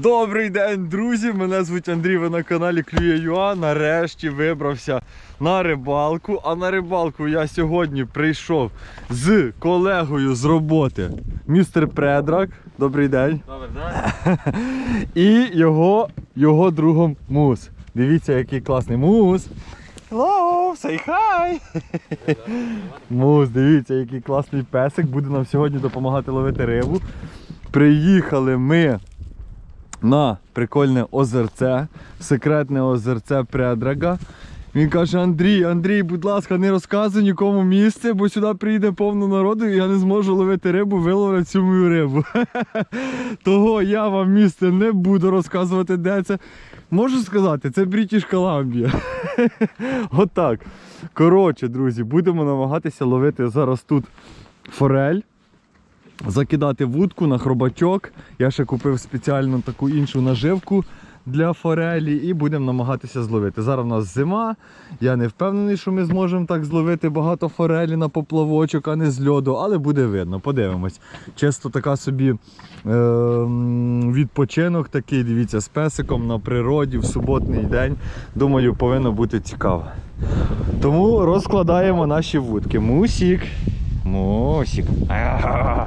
Добрий день, друзі! Мене звуть Андрій, ви на каналі Клює.ua. Нарешті вибрався на рибалку. А на рибалку я сьогодні прийшов з колегою з роботи, містер Предрак. Добрий день. Добре, да? І його, його другом Мус. Дивіться, який класний мус. Hello, say hi! Мус, дивіться, який класний песик. Буде нам сьогодні допомагати ловити рибу. Приїхали ми на прикольне озерце, секретне озерце Предрага. Він каже: Андрій, Андрій, будь ласка, не розказуй нікому місце, бо сюди прийде повно народу і я не зможу ловити рибу, виловлю цю мою рибу. Того я вам місце не буду розказувати, де це. Можу сказати, це Брітіш Коламбія. Отак. Коротше, друзі, будемо намагатися ловити зараз тут форель закидати вудку на хробачок. Я ще купив спеціальну таку іншу наживку для форелі і будемо намагатися зловити. Зараз у нас зима. Я не впевнений, що ми зможемо так зловити багато форелі на поплавочок, а не з льоду, але буде видно, подивимось. Чисто така собі е- відпочинок такий, дивіться, з песиком на природі в суботний день. Думаю, повинно бути цікаво. Тому розкладаємо наші вудки. Мусік. Мусік. Ага.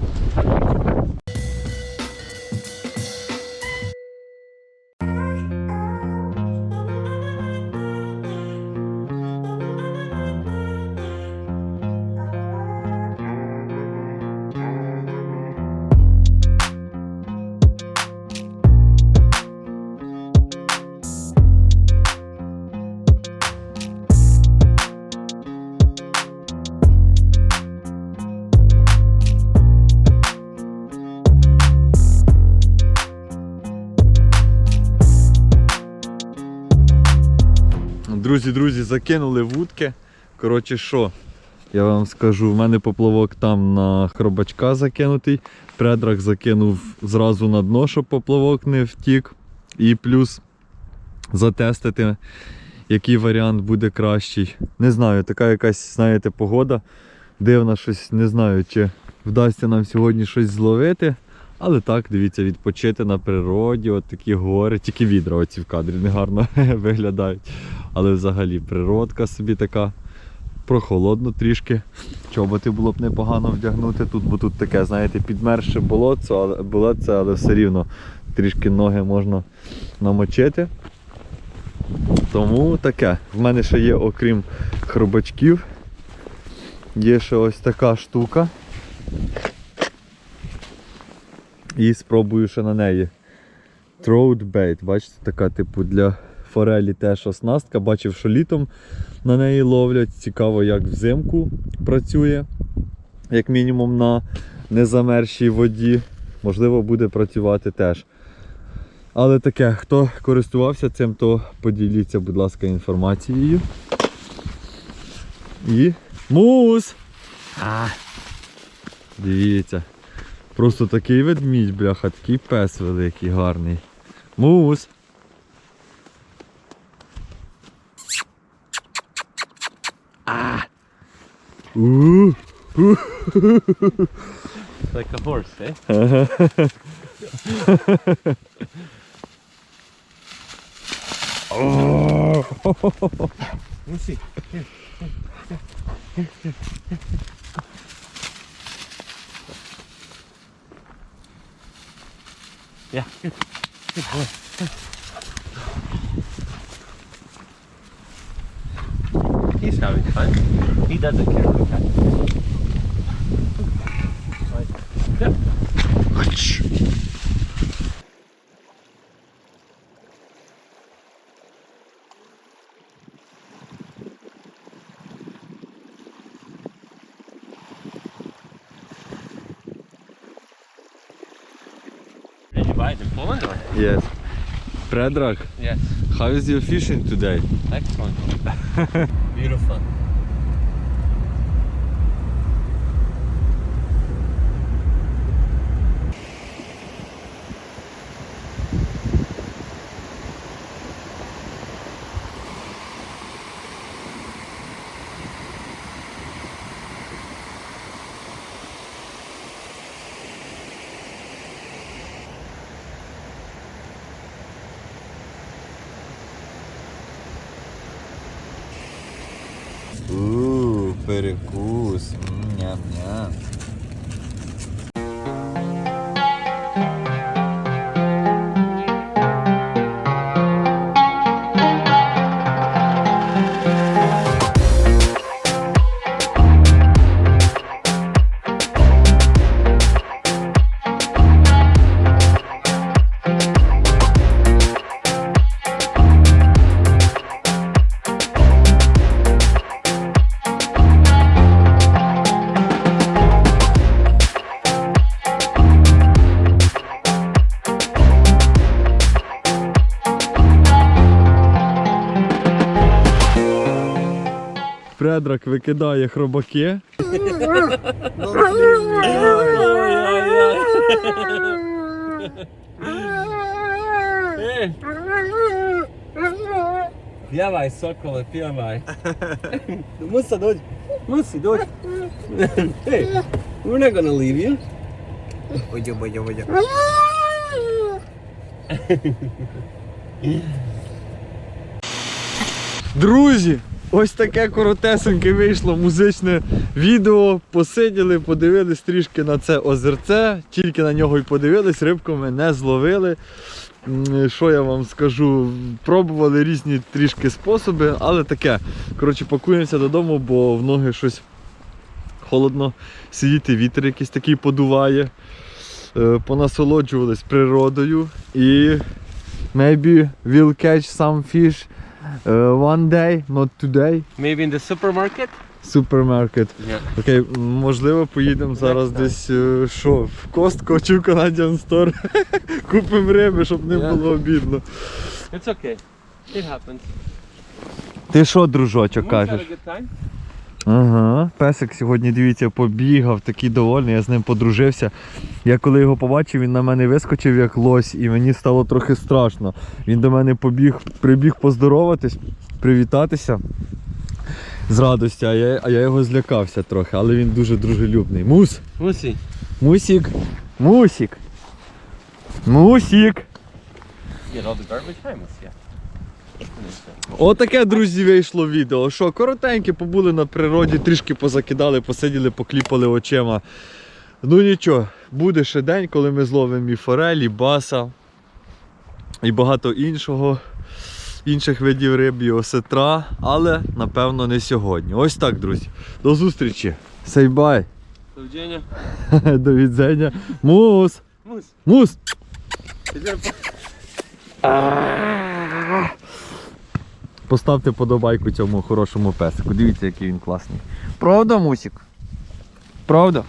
Друзі, друзі, закинули вудки. Коротше, що? Я вам скажу, в мене поплавок там на хробачка закинутий. Предрак закинув зразу на дно, щоб поплавок не втік. І плюс затестити, який варіант буде кращий. Не знаю, така якась, знаєте, погода. Дивна щось, не знаю, чи вдасться нам сьогодні щось зловити. Але так, дивіться, відпочити на природі, от такі гори, тільки відра оці в кадрі негарно виглядають. Але взагалі природка собі така прохолодно трішки. Чоботи було б непогано вдягнути тут, бо тут таке, знаєте, підмерше болотце, але, болотце, але все рівно трішки ноги можна намочити. Тому таке. В мене ще є, окрім хробачків, є ще ось така штука. І спробую ще на неї. Bait, бачите, така типу для форелі теж оснастка. Бачив, що літом на неї ловлять. Цікаво, як взимку працює, як мінімум на незамершій воді. Можливо, буде працювати теж. Але таке, хто користувався цим, то поділіться, будь ласка, інформацією. І мус! А! Дивіться. Просто такий ведмідь, бляха, такий пес великий, гарний. Мус. А. У. Like a horse, eh? Lucy, here. Yeah, good. Good boy. He's having fun. He doesn't care. Okay. Right. Yep. Did you buy it in Poland or? Yes. Predrag, Yes. how is your fishing today? Excellent. Beautiful. Ууу, перекус. Ням-ням. Фредрак викидає хробаки. Pjevaj, sokole, pjevaj. Musa, dođi. Musi, dođi. hey, we're not gonna leave you. Ojo, ojo, ojo. Друзі, ось таке коротесеньке вийшло музичне відео. Посиділи, подивились трішки на це озерце, тільки на нього й подивились, рибку ми не зловили. Що я вам скажу? Пробували різні трішки способи, але таке. Коротше, пакуємося додому, бо в ноги щось холодно сидіти, вітер якийсь такий подуває. Е, Понасолоджувались природою і maybe we'll catch some fish Uh, one day, not today. Maybe in the supermarket? Супермаркет. Yeah. Окей, можливо, поїдемо зараз yeah. десь е, що, в Костко чи в Canadian Store. Купимо риби, щоб не Yeah. було обідно. It's okay. It happens. Ти що, дружочок, кажеш? Ага, песик сьогодні, дивіться, побігав, такий довольний, я з ним подружився. Я коли його побачив, він на мене вискочив як лось, і мені стало трохи страшно. Він до мене побіг, прибіг поздороватись, привітатися з радості, а я, а я його злякався трохи, але він дуже дружелюбний. Мус! Musi. Мусік! Мусік! Мусік! Get all the garbage? Hi, Musi. Yeah. Отаке, друзі, вийшло відео. Що, коротеньке, побули на природі, трішки позакидали, посиділи, покліпали очима. Ну нічого, буде ще день, коли ми зловимо і форель, і баса, і багато іншого, інших видів риб, і осетра, але напевно не сьогодні. Ось так, друзі. До зустрічі. Say bye. Do widzenia. До відзення. Мус! Мус! There a Поставте подобайку цьому хорошому песику. Дивіться, який він класний. Правда, Мусік? Правда?